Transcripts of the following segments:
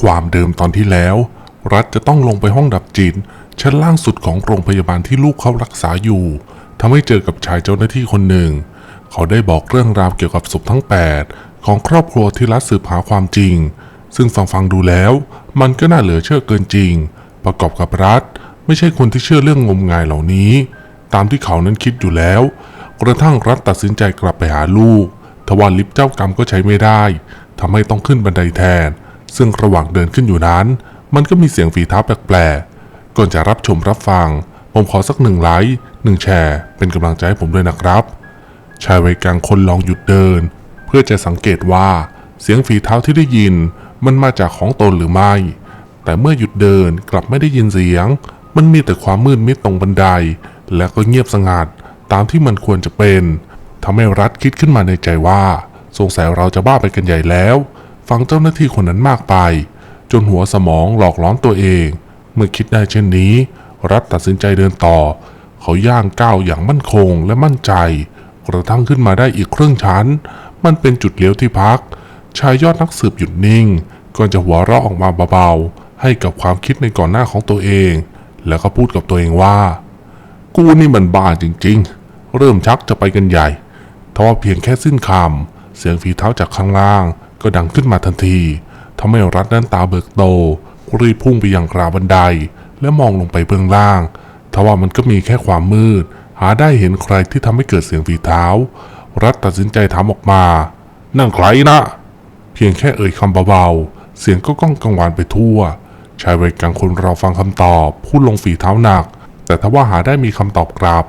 ความเดิมตอนที่แล้ว รัฐจะต้องลงไปห้องดับจิตชั้นล่างสุดของโรงพยาบาลที่ลูกเขารักษาอยู่ทำให้เจอกับชายเจ้าหน้าที่คนหนึ่ง เขาได้บอกเรื่องราวเกี่ยวกับศพทั้ง 8 ของครอบครัวที่รัฐสืบหาความจริง ซึ่งฟังฟังๆดูแล้ว มันก็น่าเหลือเชื่อเกินจริง ประกอบกับรัฐ ไม่ใช่คนที่เชื่อเรื่องงมงายเหล่านี้ ตามที่เขานั้นคิดอยู่แล้ว กระทั่งรัฐตัดสินใจกลับไปหาลูกทว่าลิฟต์เจ้ากรรมก็ใช้ไม่ได้ทำให้ต้องขึ้นบันไดแทน ซึ่งระหว่างเดินขึ้นอยู่นั้น มันก็มีเสียงฝีเท้าแปลกๆ ก่อนจะรับชมรับฟัง ผมขอสักหนึ่งไลค์หนึ่งแชร์ เป็นกำลังใจให้ผมด้วยนะครับ ชายวัยกลางคนลองหยุดเดิน เพื่อจะสังเกตว่าเสียงฝีเท้าที่ได้ยิน มันมาจากของตนหรือไม่ แต่เมื่อหยุดเดินกลับไม่ได้ยินเสียง มันมีแต่ความมืดมิดตรงบันได และก็เงียบสงัดตามที่มันควรจะเป็นทำให้รัฐคิดขึ้นมาในใจว่า สงสัยเราจะบ้าไปกันใหญ่แล้ว ฟังเจ้าหน้าที่คนนั้นมากไป จนหัวสมองหลอกล้อนตัวเอง เมื่อคิดได้เช่นนี้ รัฐตัดสินใจเดินต่อ เขาย่างก้าวอย่างมั่นคงและมั่นใจ กระทั่งขึ้นมาได้อีกครึ่งชั้น มันเป็นจุดเลี้ยวที่พัก ชายยอดนักสืบหยุดนิ่งก่อนจะหัวเราะออกมาเบาๆ ให้กับความคิดในก่อนหน้าของตัวเอง แล้วก็พูดกับตัวเองว่า กูนี่มันบ้าจริงๆ เริ่มชักจะไปกันใหญ่ทว่าเพียงแค่สิ้นคำเสียงฝีเท้าจากข้างล่าง ก็ดังขึ้นมาทันทีทำให้รัฐนั้นตาเบิกโตรีบพุ่งไปยังราบันได และมองลงไปเบื้องล่างทว่ามันก็มีแค่ความมืด หาได้เห็นใครที่ทำให้เกิดเสียงฝีเท้า รัฐตัดสินใจถามออกมา นั่นใครนะ เพียงแค่เอ่ยคำเบาๆ เสียงก็ก้องกังวานไปทั่ว ชายวัยกลางคนเราฟังคำตอบ พูดลงฝีเท้าหนัก แต่ทว่าหาได้มีคำตอบกลับ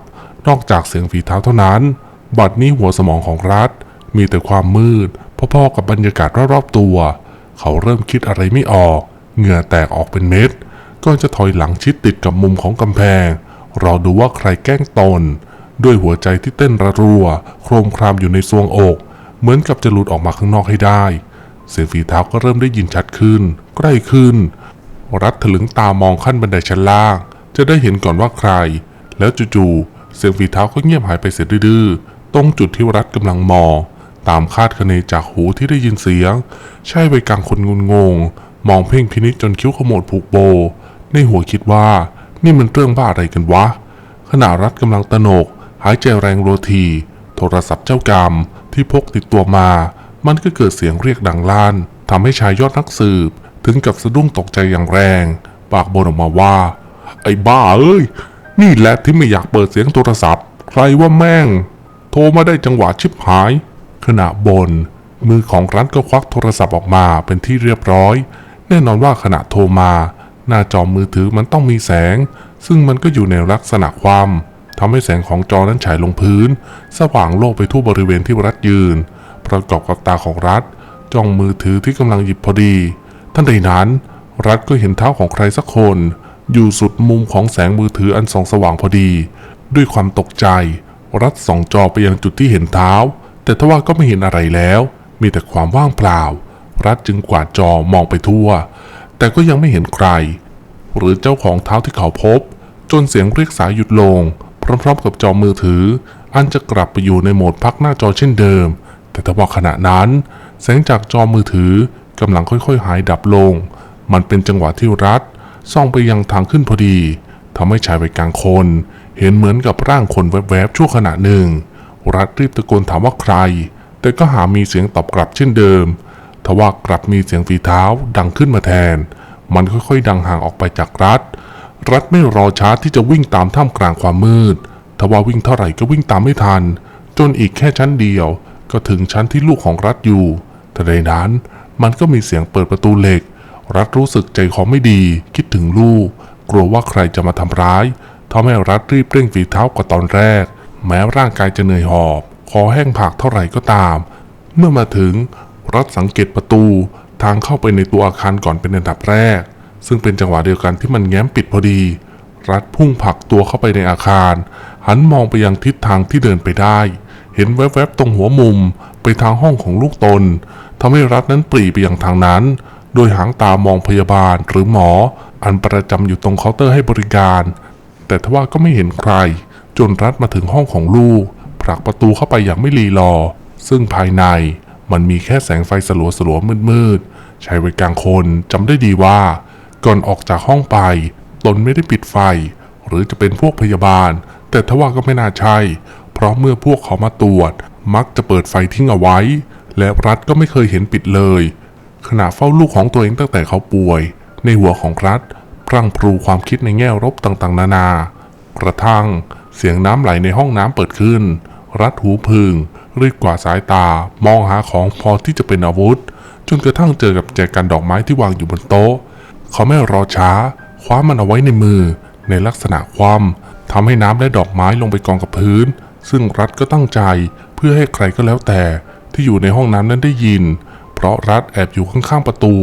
นอกจากเสียงฝีเท้าเท่านั้น บัดนี้หัวสมองของรัฐมีแต่ความมืด พ่อๆกับบรรยากาศรอบๆตัว เขาเริ่มคิดอะไรไม่ออก เหงื่อแตกออกเป็นเม็ดก่อนจะถอยหลังชิดติดกับมุมของกำแพง รอดูว่าใครแกล้งตน ด้วยหัวใจที่เต้นระรัว โครมครามอยู่ในซวงอก เหมือนกับจะหลุดออกมาข้างนอกให้ได้ เสียงฝีเท้าก็เริ่มได้ยินชัดขึ้น ใกล้ขึ้น รัฐถลึงตามองขั้นบันไดชั้นล่าง จะได้เห็นก่อนว่าใคร แล้วจู่ๆเสียงฝีเท้าก็เงียบหายไปเสียดื้อๆตรงจุดที่รัฐกำลังมอง ตามคาดคะเนจากหูที่ได้ยินเสียง ใช่ใบกลางคนงุนงง มองเพ่งพินิจจนคิ้วขมวดผูกโบ ในหัวคิดว่า นี่มันเรื่องบ้าอะไรกันวะ ขณะรัฐกำลังตระหนก หายใจแรงโรที โทรศัพท์เจ้ากรรมที่พกติดตัวมา มันก็เกิดเสียงเรียกดังลั่นทำให้ชายยอดนักสืบ ถึงกับสะดุ้งตกใจอย่างแรง ปากบนออกมาว่า ไอ้บ้าเอ้ย นี่แหละที่ไม่อยากเปิดเสียงโทรศัพท์ ใครว่าแม่ง โทรมาได้จังหวะชิบหาย ขณะบน มือของรัฐก็ควักโทรศัพท์ออกมาเป็นที่เรียบร้อย แน่นอนว่าขณะโทรมา หน้าจอมือถือมันต้องมีแสง ซึ่งมันก็อยู่ในลักษณะความทำให้แสงของจอนั้นฉายลงพื้น สว่างโลกไปทั่วบริเวณที่รัฐยืน ประกอบกับตาของรัฐจ้องมือถือที่กำลังหยิบพอดี ท่านใดนั้น รัฐก็เห็นเท้าของใครสักคน อยู่สุดมุมของแสงมือถืออันส่องสว่างพอดี ด้วยความตกใจ รัฐส่องจอไปยังจุดที่เห็นเท้า แต่ทว่าก็ไม่เห็นอะไรแล้ว มีแต่ความว่างเปล่า รัฐจึงกวาดจอมองไปทั่ว แต่ก็ยังไม่เห็นใคร หรือเจ้าของเท้าที่เขาพบ จนเสียงเรียกสายหยุดลง พร้อมๆกับจอมือถือ อันจะกลับไปอยู่ในโหมดพักหน้าจอเช่นเดิม แต่ทว่าขณะนั้น แสงจากจอมือถือกำลังค่อยๆ หายดับลง มันเป็นจังหวะที่รัฐส่องไปยังทางขึ้นพอดีทำให้ชายวัยกลางคน เห็นเหมือนกับร่างคนแวบๆชั่วขณะหนึ่ง รัฐรีบตะโกนถามว่าใคร แต่ก็หามีเสียงตอบกลับเช่นเดิม ทว่ากลับมีเสียงฝีเท้าดังขึ้นมาแทน มันค่อยๆ ดังห่างออกไปจากรัฐ รัฐไม่รอช้าที่จะวิ่งตามท่ามกลางความมืด ทว่าวิ่งเท่าไหร่ก็วิ่งตามไม่ทัน จนอีกแค่ชั้นเดียว ก็ถึงชั้นที่ลูกของรัฐอยู่แต่ในนั้นมันก็มีเสียงเปิดประตูเหล็ก รัฐรู้สึกใจคอไม่ดี คิดถึงลูก กลัวว่าใครจะมาทำร้ายทำให้รัฐรีบเร่งฝีเท้ากว่าตอนแรก แม้ร่างกายจะเหนื่อยหอบ คอแห้งผากเท่าไหร่ก็ตาม เมื่อมาถึงรัฐสังเกตประตูทางเข้าไปในตัวอาคารก่อนเป็นอันดับแรก ซึ่งเป็นจังหวะเดียวกันที่มันแง้มปิดพอดี รัฐพุ่งผลักตัวเข้าไปในอาคาร หันมองไปยังทิศทางที่เดินไปได้ เห็นแวบๆตรงหัวมุมไปทางห้องของลูกตนทำให้รัฐนั้นปรีไปยังทางนั้น โดยหางตามองพยาบาลหรือหมอ อันประจำอยู่ตรงเคาน์เตอร์ให้บริการ แต่ทว่าก็ไม่เห็นใคร จนรัฐมาถึงห้องของลูก ผลักประตูเข้าไปอย่างไม่รีรอ ซึ่งภายในมันมีแค่แสงไฟสลัวๆมืดๆชายวัยกลางคนจำได้ดีว่า ก่อนออกจากห้องไป ตนไม่ได้ปิดไฟ หรือจะเป็นพวกพยาบาล แต่ทว่าก็ไม่น่าใช่ เพราะเมื่อพวกเขามาตรวจ มักจะเปิดไฟทิ้งเอาไว้ และรัฐก็ไม่เคยเห็นปิดเลย ขณะเฝ้าลูกของตัวเองตั้งแต่เขาป่วย ในหัวของรัฐพรั่งพรูความคิดในแง่ลบต่างๆ นานา กระทั่ง เสียงน้ำไหลในห้องน้ำเปิดขึ้น รัดหูพึง รีบกว่าสายตา มองหาของพอที่จะเป็นอาวุธ จนกระทั่งเจอกับแจกันดอกไม้ที่วางอยู่บนโต๊ะ เขาไม่รอช้า คว้ามันเอาไว้ในมือ ในลักษณะคว่ำทำให้น้ำและดอกไม้ลงไปกองกับพื้น ซึ่งรัฐก็ตั้งใจเพื่อให้ใครก็แล้วแต่ที่อยู่ในห้องน้ำนั้นได้ยิน เพราะรัฐแอบอยู่ข้างๆประตู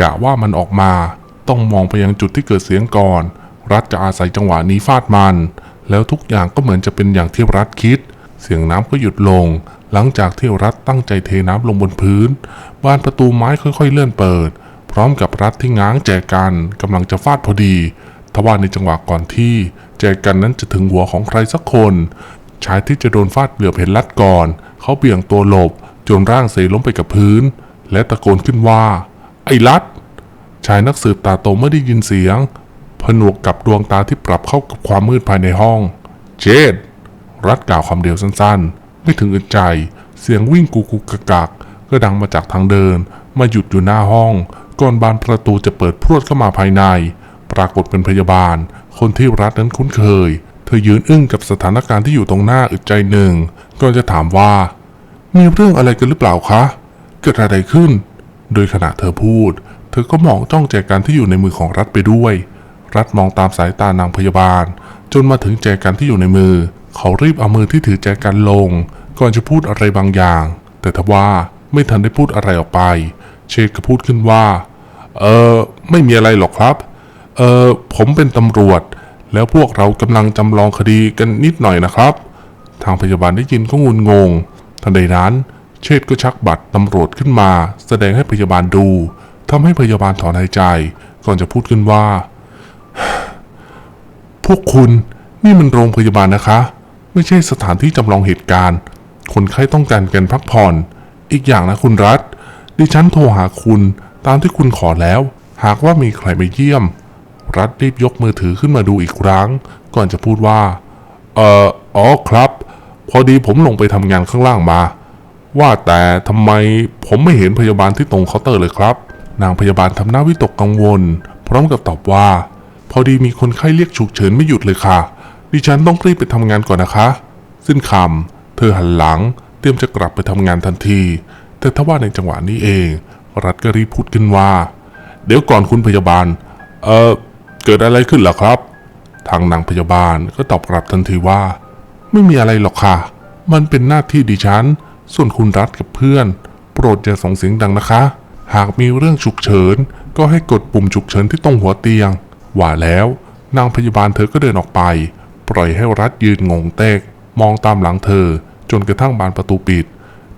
กะว่ามันออกมา ต้องมองไปยังจุดที่เกิดเสียงก่อน รัฐจะอาศัยจังหวะนี้ฟาดมัน แล้วทุกอย่างก็เหมือนจะเป็นอย่างที่รัฐคิด เสียงน้ำก็หยุดลง หลังจากที่รัฐตั้งใจเทน้ำลงบนพื้น บานประตูไม้ค่อยๆเลื่อนเปิด พร้อมกับรัฐที่ง้างแจกันกำลังจะฟาดพอดีทว่าในจังหวะก่อนที่แจกันนั้นจะถึงหัวของใครสักคนชายที่จะโดนฟาดเหลือบเห็นรัดก่อน เขาเบี่ยงตัวหลบ จนร่างเซล้มไปกับพื้น และตะโกนขึ้นว่า ไอ้รัดชายนักสืบตาโตไม่ได้ยินเสียง ผนวกกับดวงตาที่ปรับเข้ากับความมืดภายในห้อง เจดรัดกล่าวคำเดียวสั้นๆ ไม่ถึงอึดใจ เสียงวิ่งกุกกุกกักกักก็ดังมาจากทางเดิน มาหยุดอยู่หน้าห้อง ก่อนบานประตูจะเปิดพรวดเข้ามาภายใน ปรากฏเป็นพยาบาล คนที่รัฐนั้นคุ้นเคย เธอยืนอึ้งกับสถานการณ์ที่อยู่ตรงหน้าอึดใจหนึ่งก่อนจะถามว่า มีเรื่องอะไรกันหรือเปล่าคะ เกิดอะไรขึ้น โดยขณะเธอพูด เธอก็มองจ้องแจกันที่อยู่ในมือของรัฐไปด้วย รัฐมองตามสายตานางพยาบาล จนมาถึงแจกันที่อยู่ในมือ เขารีบเอามือที่ถือแจกันลง ก่อนจะพูดอะไรบางอย่าง แต่ทว่าไม่ทันได้พูดอะไรออกไป เชคก็พูดขึ้นว่า เออไม่มีอะไรหรอกครับ เออผมเป็นตำรวจ แล้วพวกเรากำลังจำลองคดีกันนิดหน่อยนะครับ ทางพยาบาลได้ยินก็งุนงง ทันใดนั้นเชษก็ชักบัตรตำรวจขึ้นมา แสดงให้พยาบาลดูทำให้พยาบาลถอนหายใจ ก่อนจะพูดขึ้นว่า พวกคุณนี่มันโรงพยาบาลนะคะ ไม่ใช่สถานที่จำลองเหตุการณ์ คนไข้ต้องการการพักผ่อน อีกอย่างนะคุณรัฐ ดิฉันโทรหาคุณตามที่คุณขอแล้ว หากว่ามีใครมาเยี่ยม รัฐรีบยกมือถือขึ้นมาดูอีกครั้ง ก่อนจะพูดว่า เอ่ออ๋อครับ พอดีผมลงไปทำงานข้างล่างมา ว่าแต่ทำไมผมไม่เห็นพยาบาลที่ตรงเคาน์เตอร์เลยครับ นางพยาบาลทำหน้าวิตกกังวล พร้อมกับตอบว่า พอดีมีคนไข้เรียกฉุกเฉินไม่หยุดเลยค่ะ ดิฉันต้องรีบไปทำงานก่อนนะคะ สิ้นคำเธอหันหลัง เตรียมจะกลับไปทำงานทันที แต่ทว่าในจังหวะนี้เอง รัฐก็รีบพูดขึ้นว่า เดี๋ยวก่อนคุณพยาบาล เอ่อเกิดอะไรขึ้นหรอครับ ทางนางพยาบาลก็ตอบกลับทันทีว่า ไม่มีอะไรหรอกค่ะ มันเป็นหน้าที่ดิฉัน ส่วนคุณรัฐกับเพื่อน โปรดอย่าส่งเสียงดังนะคะ หากมีเรื่องฉุกเฉิน ก็ให้กดปุ่มฉุกเฉินที่ตรงหัวเตียง ว่าแล้วนางพยาบาลเธอก็เดินออกไป ปล่อยให้รัฐยืนงงเตก มองตามหลังเธอจนกระทั่งบานประตูปิด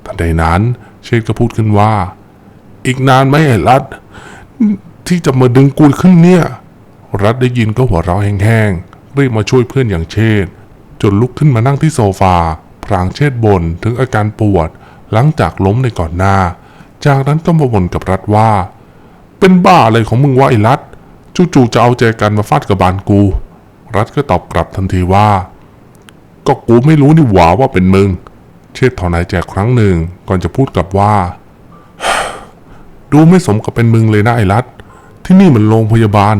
ทันใดนั้น เชษก็พูดขึ้นว่า อีกนานไหมไอ้รัฐที่จะมาดึงกูขึ้นเนี่ย รัฐได้ยินก็หัวเราะแห้งๆรีบมาช่วยเพื่อนอย่างเชษจนลุกขึ้นมานั่งที่โซฟาพรางเชษฐ์บ่นถึงอาการปวด หลังจากล้มในก่อนหน้า จากนั้นก็มาบ่นกับรัฐว่า เป็นบ้าอะไรของมึงวะไอ้รัฐ จู่ๆจะเอาแจกันมาฟาดกับบานกู รัฐก็ตอบกลับทันทีว่า ก็กูไม่รู้นี่หว่าว่าเป็นมึง เชษฐ์ถอนหายใจครั้งหนึ่งก่อนจะพูดกลับว่า ดูไม่สมกับเป็นมึงเลยนะไอ้รัฐ ที่นี่มันโรงพยาบาล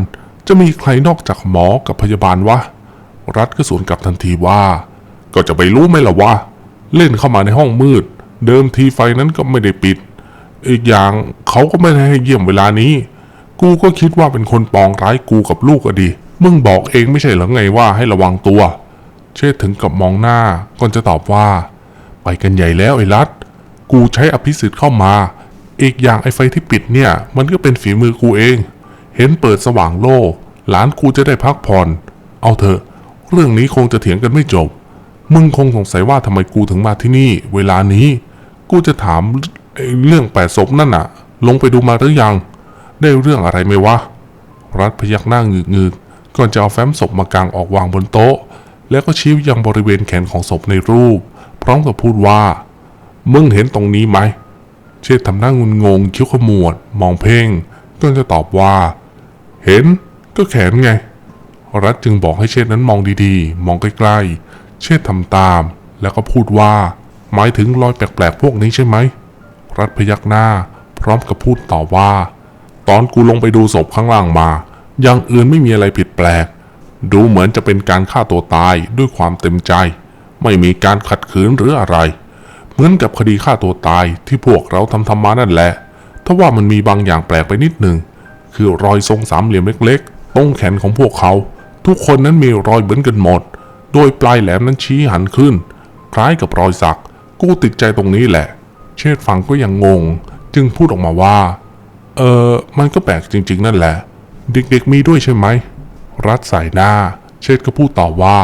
จะมีใครนอกจากหมอกับพยาบาลวะ รัฐก็สวนกลับทันทีว่า ก็จะไปรู้ไหมล่ะวะเล่นเข้ามาในห้องมืด เดิมทีไฟนั้นก็ไม่ได้ปิด อีกอย่างเขาก็ไม่ได้ให้เยี่ยมเวลานี้ กูก็คิดว่าเป็นคนปองร้ายกูกับลูกอะดิมึงบอกเองไม่ใช่เหรอไงว่าให้ระวังตัว เชษฐ์ถึงกับมองหน้าก่อนจะตอบว่า ไปกันใหญ่แล้วไอ้รัฐกูใช้อภิสิทธิ์เข้ามา อีกอย่างไอ้ไฟที่ปิดเนี่ย มันก็เป็นฝีมือกูเอง เห็นเปิดสว่างโล่หลานกูจะได้พักผ่อน เอาเถอะ เรื่องนี้คงจะเถียงกันไม่จบ มึงคงสงสัยว่าทำไมกูถึงมาที่นี่ เวลานี้ กูจะถามเรื่องแปดศพนั่นน่ะลงไปดูมาหรือยัง ได้เรื่องอะไรไหมวะ รัฐพยักหน้าเงึกงึกๆก่อนจะเอาแฟ้มศพมากางออกวางบนโต๊ะ แล้วก็ชี้ยังบริเวณแขนของศพในรูป พร้อมกับพูดว่า มึงเห็นตรงนี้ไหม เชเชษทำหน้างุนงง คิ้วขมวด มองเพ่งก่อนจะตอบว่า เห็นก็แขนไง รัฐจึงบอกให้เชษฐ์นั้นมองดีๆ มองใกล้ๆ เชษฐ์ทำตาม แล้วก็พูดว่า หมายถึงรอยแปลกๆพวกนี้ใช่ไหม รัฐพยักหน้า พร้อมกับพูดต่อว่า ตอนกูลงไปดูศพข้างล่างมา อย่างอื่นไม่มีอะไรผิดแปลก ดูเหมือนจะเป็นการฆ่าตัวตายด้วยความเต็มใจ ไม่มีการขัดขืนหรืออะไร เหมือนกับคดีฆ่าตัวตายที่พวกเราทำทำมานั่นแหละถ้าว่ามันมีบางอย่างแปลกไปนิดหนึ่ง คือรอยทรงสามเหลี่ยมเล็กๆ ตรงแขนของพวกเขา ทุกคนนั้นมีรอยเหมือนกันหมด โดยปลายแหลมนั้นชี้หันขึ้น คล้ายกับรอยสัก กูติดใจตรงนี้แหละ เชษฐ์ฟังก็ยังงง จึงพูดออกมาว่า เออมันก็แปลกจริง ๆ นั่นแหละ เด็กๆมีด้วยใช่ไหม รัดสายหน้า เชษก็พูดต่อว่า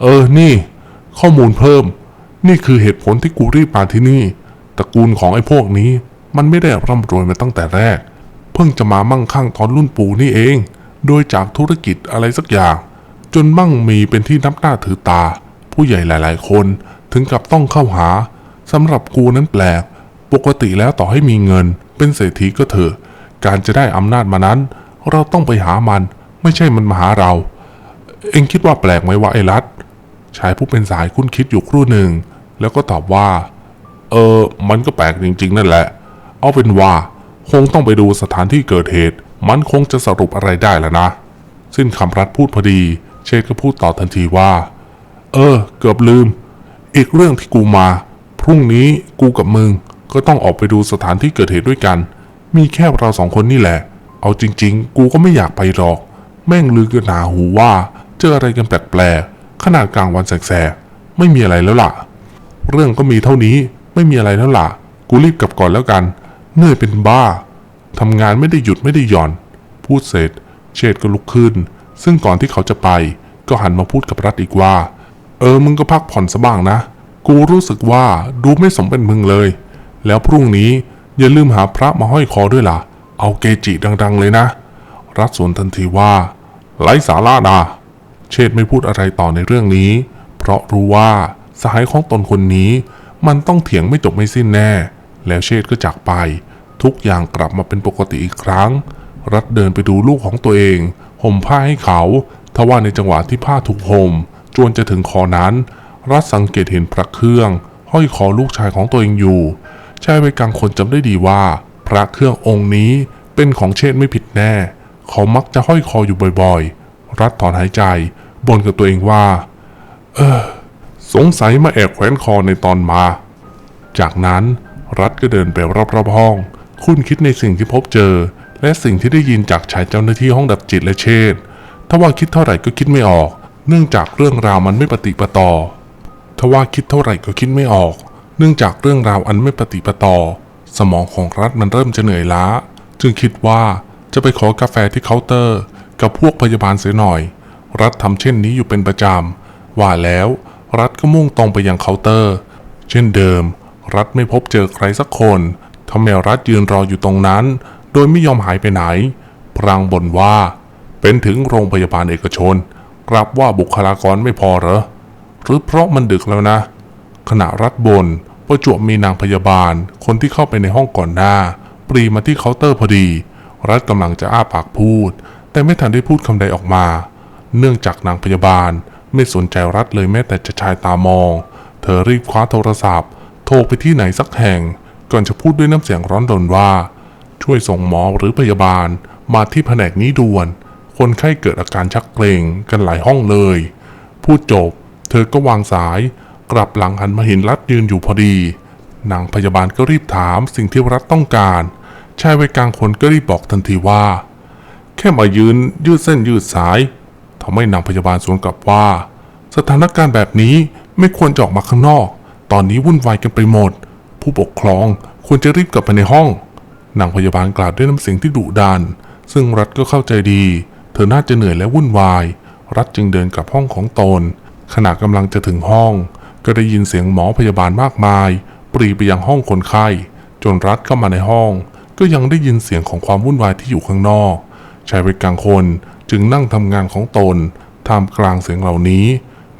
เออ นี่ ข้อมูลเพิ่ม นี่คือเหตุผลที่กูรีบมาที่นี่ ตระกูลของไอ้พวกนี้ มันไม่ได้ร่ำรวยมาตั้งแต่แรก เพิ่งจะมามั่งคั่งตอนรุ่นปู่นี่เอง โดยจากธุรกิจอะไรสักอย่าง จนมั่งมีเป็นที่นับหน้าถือตา ผู้ใหญ่หลาย ๆ คนถึงกับต้องเข้าหาสำหรับกูนั้นแปลก ปกติแล้วต่อให้มีเงิน เป็นเศรษฐีก็เถอะ การจะได้อำนาจมานั้น เราต้องไปหามัน ไม่ใช่มันมาหาเรา เอ็งคิดว่าแปลกไหมวะไอ้รัฐชายผู้เป็นสายคุ้นคิดอยู่ครู่หนึ่ง แล้วก็ตอบว่า เออ มันก็แปลกจริง ๆ นั่นแหละ เอาเป็นว่าคงต้องไปดูสถานที่เกิดเหตุ มันคงจะสรุปอะไรได้แล้วนะ สิ้นคำรัฐพูดพอดี เชษก็พูดต่อทันทีว่า เออ เกือบลืม อีกเรื่องที่กูมา พรุ่งนี้กูกับมึง ก็ต้องออกไปดูสถานที่เกิดเหตุด้วยกัน มีแค่เราสองคนนี่แหละ เอาจริง ๆ กูก็ไม่อยากไปหรอก แม่งลือกันหนาหูว่า เจออะไรกันแปลกๆขนาดกลางวันแสกๆไม่มีอะไรแล้วล่ะ เรื่องก็มีเท่านี้ไม่มีอะไรแล้วล่ะ กูรีบกลับก่อนแล้วกันเหนื่อยเป็นบ้าทำงานไม่ได้หยุดไม่ได้หย่อน พูดเสร็จ เชษก็ลุกขึ้น ซึ่งก่อนที่เขาจะไป ก็หันมาพูดกับรัฐอีกว่า เออมึงก็พักผ่อนซะบ้างนะ กูรู้สึกว่าดูไม่สมเป็นมึงเลย แล้วพรุ่งนี้อย่าลืมหาพระมาห้อยคอด้วยล่ะ เอาเกจิดัง ๆ เลยนะ รัฐสวนทันทีว่าไร้สาระนะเชษไม่พูดอะไรต่อในเรื่องนี้ เพราะรู้ว่าสหายของตนคนนี้ มันต้องเถียงไม่จบไม่สิ้นแน่ แล้วเชษก็จากไป ทุกอย่างกลับมาเป็นปกติอีกครั้ง รัฐเดินไปดูลูกของตัวเอง ห่มผ้าให้เขาทว่าในจังหวะที่ผ้าถูกห่มจวนจะถึงคอนั้น รัฐสังเกตเห็นพระเครื่อง ห้อยคอลูกชายของตัวเองอยู่ ชายวัยกลางคนจำได้ดีว่า พระเครื่ององค์นี้เป็นของเชษไม่ผิดแน่ เขามักจะห้อยคออยู่บ่อยๆ รัฐถอนหายใจบ่นกับตัวเองว่า เออ สงสัยมาแอบแขวนคอในตอนมา จากนั้นรัฐก็เดินไปรอบๆห้อง คุ้นคิดในสิ่งที่พบเจอ และสิ่งที่ได้ยินจากชายเจ้าหน้าที่ห้องดับจิตและเชษทว่าคิดเท่าไหร่ก็คิดไม่ออก เนื่องจากเรื่องราวมันไม่ปฏิปต่อทว่าคิดเท่าไหร่ก็คิดไม่ออก เนื่องจากเรื่องราวอันไม่ปฏิปต่อ สมองของรัฐมันเริ่มจะเหนื่อยล้า จึงคิดว่าจะไปขอกาแฟที่เคาน์เตอร์ กับพวกพยาบาลเสียหน่อย รัฐทำเช่นนี้อยู่เป็นประจำว่าแล้วรัฐก็มุ่งตรงไปยังเคาน์เตอร์ เช่นเดิม รัฐไม่พบเจอใครสักคนทำให้รัฐยืนรออยู่ตรงนั้น โดยไม่ยอมหายไปไหน พรางบ่นว่า เป็นถึงโรงพยาบาลเอกชน กลับว่าบุคลากรไม่พอเหรอ หรือเพราะมันดึกแล้วนะ ขณะรัฐบน ประจวบมีนางพยาบาล คนที่เข้าไปในห้องก่อนหน้า ปรีมาที่เคาน์เตอร์พอดี รัฐกำลังจะอ้าปากพูด แต่ไม่ทันได้พูดคำใดออกมา เนื่องจากนางพยาบาลไม่สนใจรัฐเลยแม้แต่จะชายตามอง เธอรีบคว้าโทรศัพท์ โทรไปที่ไหนสักแห่ง ก่อนจะพูดด้วยน้ำเสียงร้อนรนว่า ช่วยส่งหมอหรือพยาบาล มาที่แผนกนี้ด่วน คนไข้เกิดอาการชักเกรงกันหลายห้องเลย พูดจบ เธอก็วางสาย กลับหลังหันมาเห็นรัฐยืนอยู่พอดี นางพยาบาลก็รีบถามสิ่งที่รัฐต้องการ ชายวัยกลางคนก็รีบบอกทันทีว่า แค่มายืนยืดเส้นยืดสายทำให้นางพยาบาลสวนกลับว่า สถานการณ์แบบนี้ไม่ควรจะออกมาข้างนอก ตอนนี้วุ่นวายกันไปหมด ผู้ปกครองควรจะรีบกลับไปในห้อง นางพยาบาลกล่าวด้วยน้ำเสียงที่ดุดัน ซึ่งรัฐก็เข้าใจดี เธอน่าจะเหนื่อยและวุ่นวาย รัฐจึงเดินกลับห้องของตนขณะกำลังจะถึงห้อง ก็ได้ยินเสียงหมอพยาบาลมากมาย ปรีไปยังห้องคนไข้ จนรัฐเข้ามาในห้อง ก็ยังได้ยินเสียงของความวุ่นวายที่อยู่ข้างนอกชายวัยกลางคนจึงนั่งทำงานของตนท่ามกลางเสียงเหล่านี้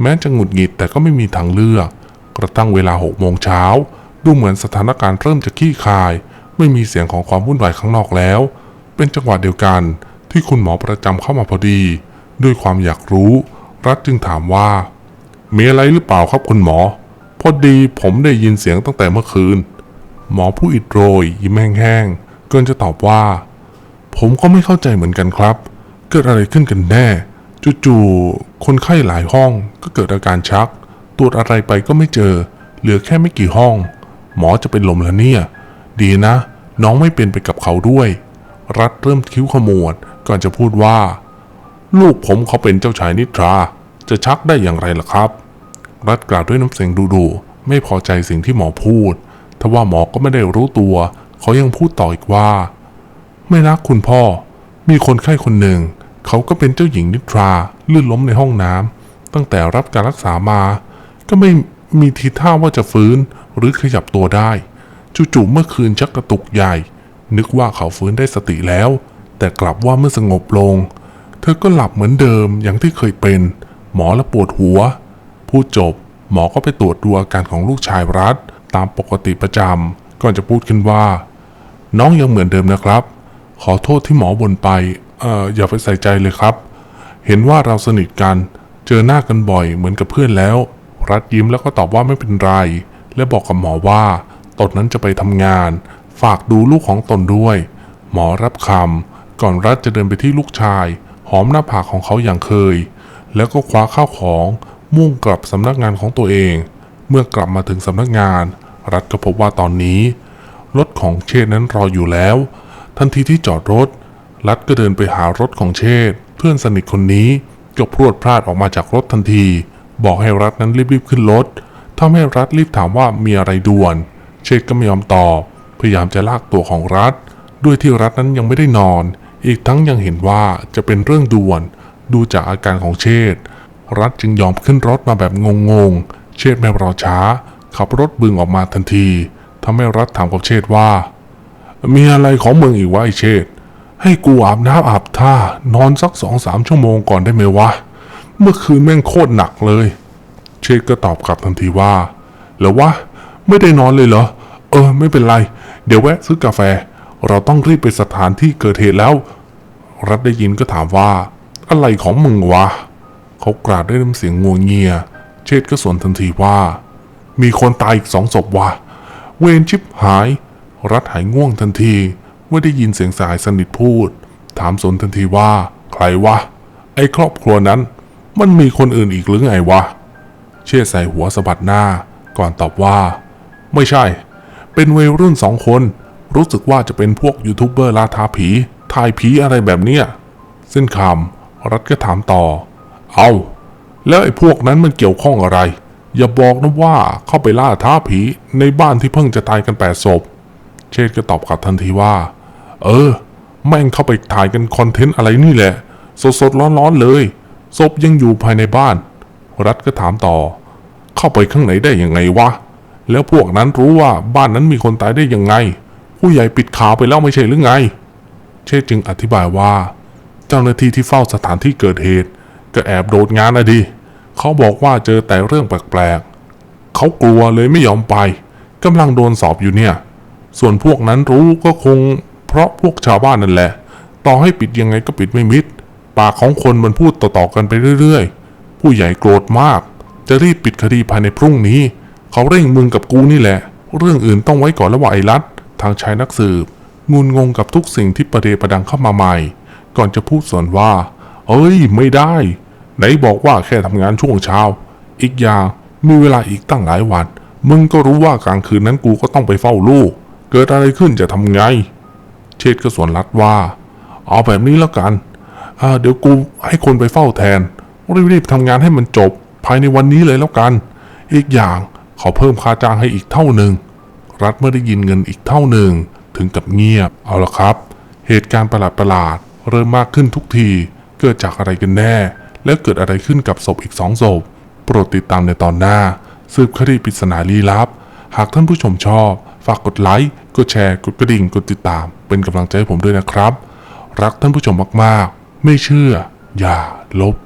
แม้จะหงุดหงิดแต่ก็ไม่มีทางเลือก กระทั่งเวลาหกโมงเช้าดูเหมือนสถานการณ์เริ่มจะขี้คาย ไม่มีเสียงของความวุ่นวายข้างนอกแล้ว เป็นจังหวะเดียวกันที่คุณหมอประจำเข้ามาพอดี ด้วยความอยากรู้ รัฐจึงถามว่า มีอะไรหรือเปล่าครับคุณหมอ พอดีผมได้ยินเสียงตั้งแต่เมื่อคืน หมอผู้อิดโรยยิ้มแห้งๆเกินจะตอบว่า ผมก็ไม่เข้าใจเหมือนกันครับ เกิดอะไรขึ้นกันแน่จู่ๆคนไข้หลายห้องก็เกิดอาการชัก ตรวจอะไรไปก็ไม่เจอ เหลือแค่ไม่กี่ห้อง หมอจะเป็นลมแล้วเนี่ย ดีนะ น้องไม่เป็นไปกับเขาด้วย รัฐเริ่มคิ้วขมวดก่อนจะพูดว่า ลูกผมเขาเป็นเจ้าชายนิทรา จะชักได้อย่างไรล่ะครับ รัฐกล่าวด้วยน้ำเสียงดุๆไม่พอใจสิ่งที่หมอพูด ทว่าหมอก็ไม่ได้รู้ตัว เขายังพูดต่ออีกว่า ไม่รักคุณพ่อ มีคนไข้คนหนึ่ง เขาก็เป็นเจ้าหญิงนิทราลื่นล้มในห้องน้ำตั้งแต่รับการรักษามา ก็ไม่มีทีท่าว่าจะฟื้นหรือขยับตัวได้ จู่ๆเมื่อคืนชักกระตุกใหญ่ นึกว่าเขาฟื้นได้สติแล้ว แต่กลับว่าเมื่อสงบลง เธอก็หลับเหมือนเดิมอย่างที่เคยเป็น หมอละปวดหัว พูดจบ หมอก็ไปตรวจดูอาการของลูกชายรัฐ ตามปกติประจำก่อนจะพูดขึ้นว่า น้องยังเหมือนเดิมนะครับ ขอโทษที่หมอบ่นไปเอ่ออย่าไปใส่ใจเลยครับ เห็นว่าเราสนิทกัน เจอหน้ากันบ่อยเหมือนกับเพื่อนแล้ว รัฐยิ้มแล้วก็ตอบว่าไม่เป็นไร และบอกกับหมอว่าตนนั้นจะไปทำงาน ฝากดูลูกของตนด้วย หมอรับคำก่อนรัฐจะเดินไปที่ลูกชาย หอมหน้าผากของเขาอย่างเคย แล้วก็คว้าข้าวของมุ่งกลับสำนักงานของตัวเอง เมื่อกลับมาถึงสำนักงาน รัฐก็พบว่าตอนนี้ รถของเชษนั้นรออยู่แล้ว ทันทีที่จอดรถ รัฐก็เดินไปหารถของเชษเพื่อนสนิทคนนี้ก็พรวดพลาดออกมาจากรถทันที บอกให้รัฐนั้นรีบๆขึ้นรถทำให้รัฐรีบถามว่ามีอะไรด่วน เชษก็ไม่ยอมตอบพยายามจะลากตัวของรัฐ ด้วยที่รัฐนั้นยังไม่ได้นอน อีกทั้งยังเห็นว่าจะเป็นเรื่องด่วน ดูจากอาการของเชษรัฐจึงยอมขึ้นรถมาแบบงงๆ เชษไม่รอช้า ขับรถบึงออกมาทันทีทำให้รัฐถามกับเชษว่า มีอะไรของมึงอีกวะไอเชษให้กูอาบน้ำอาบท่านอนสักสองสามชั่วโมงก่อนได้ไหมวะ เมื่อคืนแม่งโคตรหนักเลย เชษก็ตอบกลับทันทีว่าแล้ววะไม่ได้นอนเลยเหรอ เออ ไม่เป็นไร เดี๋ยวแวะซื้อกาแฟ เราต้องรีบไปสถานที่เกิดเหตุแล้ว รัฐได้ยินก็ถามว่า อะไรของมึงวะ เขากราดด้วยน้ำเสียงงวงเงีย เชษก็สวนทันทีว่า มีคนตายอีกสองศพวะเวรชิบหาย รัฐหายง่วงทันทีเมื่อได้ยินเสียงสายสนิทพูด ถามสนทันทีว่า ใครวะ ไอ้ครอบครัวนั้น มันมีคนอื่นอีกหรือไงวะ เชษใส่หัวสะบัดหน้า ก่อนตอบว่า ไม่ใช่ เป็นวัยรุ่นสองคน รู้สึกว่าจะเป็นพวกยูทูบเบอร์ลาทาผีถ่ายผีอะไรแบบเนี้ยเส้นคำ รัฐก็ถามต่อ เอา แล้วไอ้พวกนั้นมันเกี่ยวข้องอะไร อย่าบอกนะว่าเข้าไปล่าท้าผีในบ้านที่เพิ่งจะตายกันแปดศพ เชษก็ตอบกลับทันทีว่า เออ แม่งเข้าไปถ่ายกันคอนเทนต์อะไรนี่แหละ สดสดๆร้อนๆเลย ศพยังอยู่ภายในบ้าน รัฐก็ถามต่อ เข้าไปข้างไหนได้ยังไงวะ แล้วพวกนั้นรู้ว่าบ้านนั้นมีคนตายได้ยังไง ผู้ใหญ่ปิดข่าวไปแล้วไม่ใช่หรือไง เชษจึงอธิบายว่า เจ้าหน้าที่ที่เฝ้าสถานที่เกิดเหตุ ก็แอบโดดงานนะดิเขาบอกว่าเจอแต่เรื่องแปลกๆ เขากลัวเลยไม่ยอมไปกำลังโดนสอบอยู่เนี่ย ส่วนพวกนั้นรู้ก็คง เพราะพวกชาวบ้านนั่นแหละ ต่อให้ปิดยังไงก็ปิดไม่มิด ปากของคนมันพูดต่อๆกันไปเรื่อยๆ ผู้ใหญ่โกรธมาก จะรีบปิดคดีภายในพรุ่งนี้ เขาเร่งมึงกับกูนี่แหละ เรื่องอื่นต้องไว้ก่อนแล้วว่าไอ้รัฐทางชายนักสืบ งุนงงกับทุกสิ่งที่ประเดประดังเข้ามาใหม่ ก่อนจะพูดสวนว่า เอ้ย ไม่ได้ ไหนบอกว่าแค่ทำงานช่วงเช้า อีกอย่างมีเวลาอีกตั้งหลายวัน มึงก็รู้ว่ากลางคืนนั้นกูก็ต้องไปเฝ้าลูก เกิดอะไรขึ้นจะทำไง เชษฐ์ก็สวนรัดว่า เอาแบบนี้แล้วกัน เดี๋ยวกูให้คนไปเฝ้าแทน รีบๆทำงานให้มันจบ ภายในวันนี้เลยแล้วกัน อีกอย่างขอเพิ่มค่าจ้างให้อีกเท่าหนึ่ง รัฐเมื่อได้ยินเงินอีกเท่าหนึ่ง ถึงกับเงียบ เอาละครับ เหตุการณ์ประหลาดๆ เริ่มมากขึ้นทุกที เกิดจากอะไรกันแน่ และเกิดอะไรขึ้นกับศพอีกสองศพ โปรดติดตามในตอนหน้า สืบคดีปริศนาลี้ลับ หากท่านผู้ชมชอบ ฝากกดไลค์ กดแชร์ กดกระดิ่ง กดติดตาม เป็นกำลังใจให้ผมด้วยนะครับ รักท่านผู้ชมมากๆ ไม่เชื่อ อย่าลบ